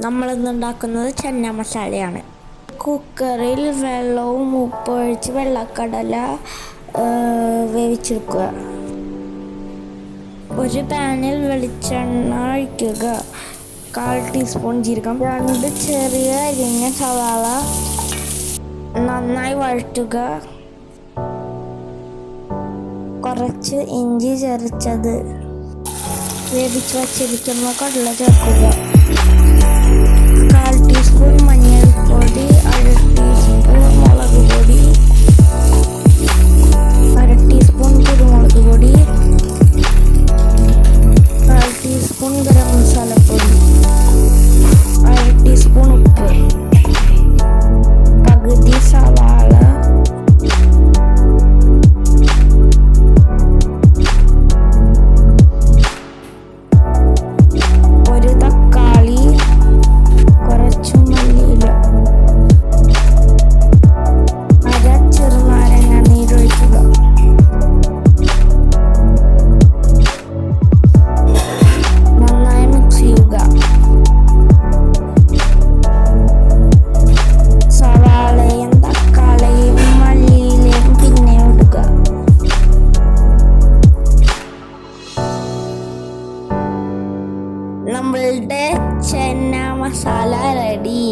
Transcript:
നമ്മളിന്ന് ഉണ്ടാക്കുന്നത് ചെന്ന മസാലയാണ്. കുക്കറിൽ വെള്ളവും ഉപ്പൊഴിച്ച് വെള്ളക്കടല ആ, വേവിച്ചെടുക്കുക. ഒരു പാനിൽ വെളിച്ചെണ്ണ ഒഴിക്കുക. കാൽ ടീസ്പൂൺ ജീരകം രണ്ട് ചെറിയ അരിഞ്ഞ സവാള നന്നായി വഴറ്റുക. കുറച്ച് ഇഞ്ചി ചതച്ചത് വേവിച്ച് വച്ചിരിക്കുന്ന കടല ചേർക്കുക. നമ്മളുടെ ചെന്ന മസാല റെഡി.